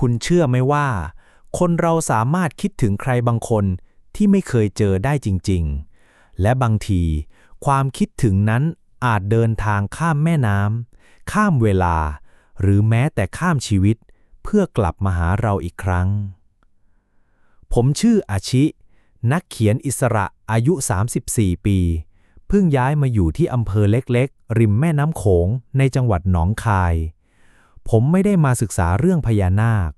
คุณเชื่อไหมว่า คนเราสามารถคิดถึงใครบางคนที่ไม่เคยเจอได้จริง ๆ และบางที ความคิดถึงนั้นอาจเดินทางข้ามแม่น้ำข้ามเวลา หรือแม้แต่ข้ามชีวิต เพื่อกลับมาหาเราอีกครั้ง ผมชื่ออาชิ นักเขียนอิสระอายุ 34 ปี เพิ่งย้ายมาอยู่ที่อำเภอเล็กๆ ริมแม่น้ำโขงในจังหวัดหนองคาย ผมไม่ได้มาศึกษาเรื่องพญานาค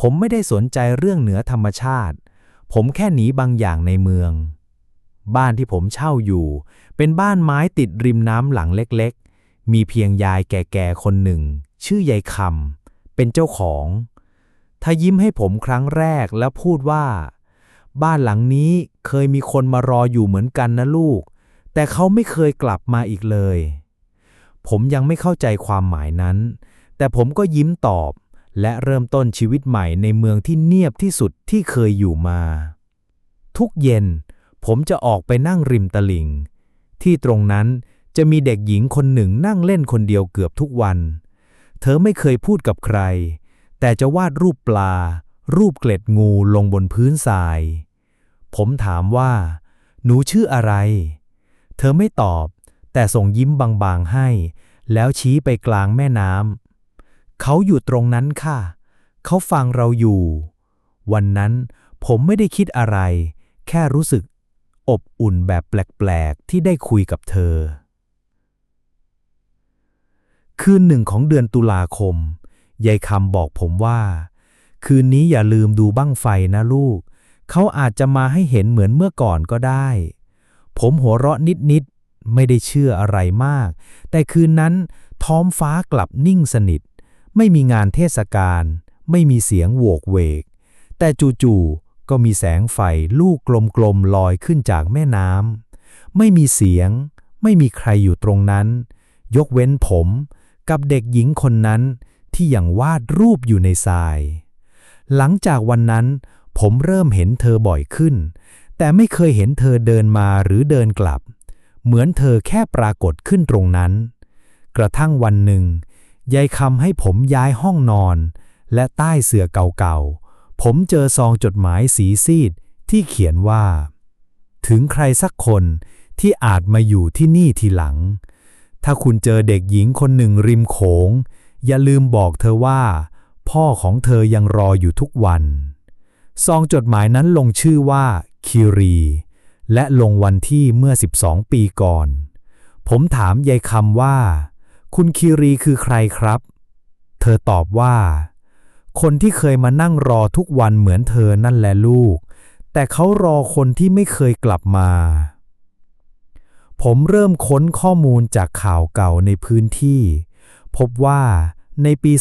ผมไม่ได้สนใจเรื่องเหนือธรรมชาติ ผมแค่หนีบางอย่างในเมือง บ้านที่ผมเช่าอยู่ เป็นบ้านไม้ติดริมน้ำหลังเล็กๆ มีเพียงยายแก่ๆคนหนึ่ง ชื่อยายคำเป็นเจ้าของ ถ้ายิ้มให้ผมครั้งแรกแล้วพูดว่า บ้านหลังนี้เคยมีคนมารออยู่เหมือนกันนะลูก แต่เขาไม่เคยกลับมาอีกเลย ผมยังไม่เข้าใจความหมายนั้น แต่ผมก็ยิ้มตอบ และเริ่มต้นชีวิตใหม่ในเมืองที่เนียบที่สุดที่เคยอยู่มา ทุกเย็น ผมจะออกไปนั่งริมตลิ่ง ที่ตรงนั้นจะมีเด็กหญิงคนหนึ่งนั่งเล่นคนเดียวเกือบทุกวัน เธอไม่เคยพูดกับใคร แต่จะวาดรูปปลา รูปเกล็ดงูลงบนพื้นทราย ผมถามว่า หนูชื่ออะไร เธอไม่ตอบ แต่ส่งยิ้มบางๆให้ แล้วชี้ไปกลางแม่น้ำ เขาอยู่ตรงนั้นค่ะ เขาฟังเราอยู่ วันนั้นผมไม่ได้คิดอะไร แค่รู้สึก อบอุ่นแบบแปลก ๆ ที่ได้คุยกับเธอ คืนหนึ่งของเดือนตุลาคม ยายคำบอกผมว่า คืนนี้อย่าลืมดูบั้งไฟนะลูก เขาอาจจะมาให้เห็นเหมือนเมื่อก่อนก็ได้ ผมหัวเราะนิด ๆ ไม่ได้เชื่ออะไรมาก แต่คืนนั้นท้องฟ้ากลับนิ่งสนิท ไม่มีงานเทศกาลไม่มีเสียงโวกเวก แต่จู่ๆก็มีแสงไฟลูกกลมๆลอยขึ้นจากแม่น้ำไม่มีเสียง ไม่มีใครอยู่ตรงนั้น ยกเว้นผมกับเด็กหญิงคนนั้นที่ยังวาดรูปอยู่ในทราย หลังจากวันนั้น ผมเริ่มเห็นเธอบ่อยขึ้น แต่ไม่เคยเห็นเธอเดินมาหรือเดินกลับ เหมือนเธอแค่ปรากฏขึ้นตรงนั้น กระทั่งวันหนึ่ง ยายคำให้ผมย้ายห้องนอน และใต้เสื่อเก่าๆ ผมเจอซองจดหมายสีซีดที่เขียนว่า ถึงใครสักคนที่อาจมาอยู่ที่นี่ทีหลัง ถ้าคุณเจอเด็กหญิงคนหนึ่งริมโขง อย่าลืมบอกเธอว่า พ่อของเธอยังรออยู่ทุกวัน ซองจดหมายนั้นลงชื่อว่า คิรี และลงวันที่เมื่อ 12 ปีก่อน ผมถามยายคำว่า คุณคิรีคือใครครับ เธอตอบว่า คนที่เคยมานั่งรอทุกวันเหมือนเธอนั่นแหละลูก แต่เขารอคนที่ไม่เคยกลับมา ผมเริ่มค้นข้อมูลจากข่าวเก่าในพื้นที่ พบว่าในปี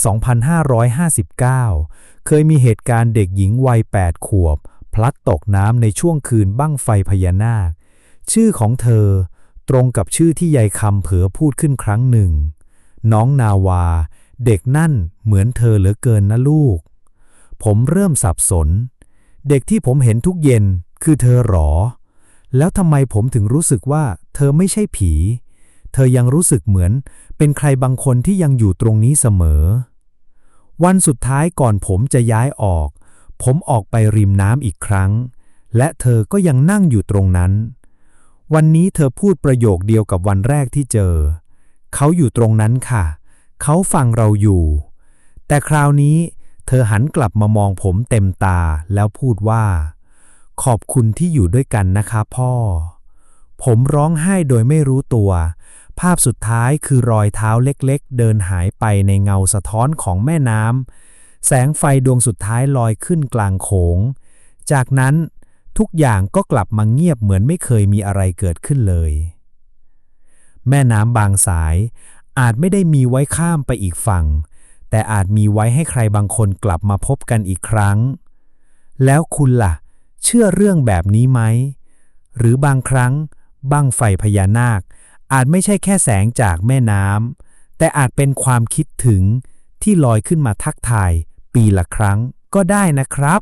2559 เคยมีเหตุการณ์เด็กหญิงวัย 8 ขวบ พลัดตกน้ำในช่วงคืนบั้งไฟพญานาค ชื่อของเธอตรงกับชื่อที่ยายคำเผลอพูดขึ้นครั้งหนึ่ง น้องนาวา เด็กนั่นเหมือนเธอเหลือเกินนะลูก ผมเริ่มสับสน เด็กที่ผมเห็นทุกเย็นคือเธอหรอ แล้วทำไมผมถึงรู้สึกว่า เธอไม่ใช่ผี เธอยังรู้สึกเหมือน เป็นใครบางคนที่ยังอยู่ตรงนี้เสมอ วันสุดท้ายก่อนผมจะย้ายออก ผมออกไปริมน้ำอีกครั้ง และเธอก็ยังนั่งอยู่ตรงนั้น วันนี้เธอพูดประโยคเดียวกับวันแรกที่เจอ เขาอยู่ตรงนั้นค่ะ เขาฟังเราอยู่ แต่คราวนี้เธอหันกลับมามองผมเต็มตาแล้วพูดว่า ขอบคุณที่อยู่ด้วยกันนะคะพ่อ ผมร้องไห้โดยไม่รู้ตัว ภาพสุดท้ายคือรอยเท้าเล็กๆ เดินหายไปในเงาสะท้อนของแม่น้ำแสงไฟดวงสุดท้ายลอยขึ้นกลางโขง จากนั้นทุกอย่างก็กลับมาเงียบเหมือนไม่เคยมีอะไรเกิดขึ้นเลย แม่น้ำบางสาย อาจไม่ได้มีไว้ข้ามไปอีกฝั่ง แต่อาจมีไว้ให้ใครบางคนกลับมาพบกันอีกครั้ง แล้วคุณล่ะ เชื่อเรื่องแบบนี้ไหม หรือบางครั้งบั้งไฟพญานาค อาจไม่ใช่แค่แสงจากแม่น้ำแต่อาจเป็นความคิดถึงที่ลอยขึ้นมาทักทายปีละครั้งก็ได้นะครับ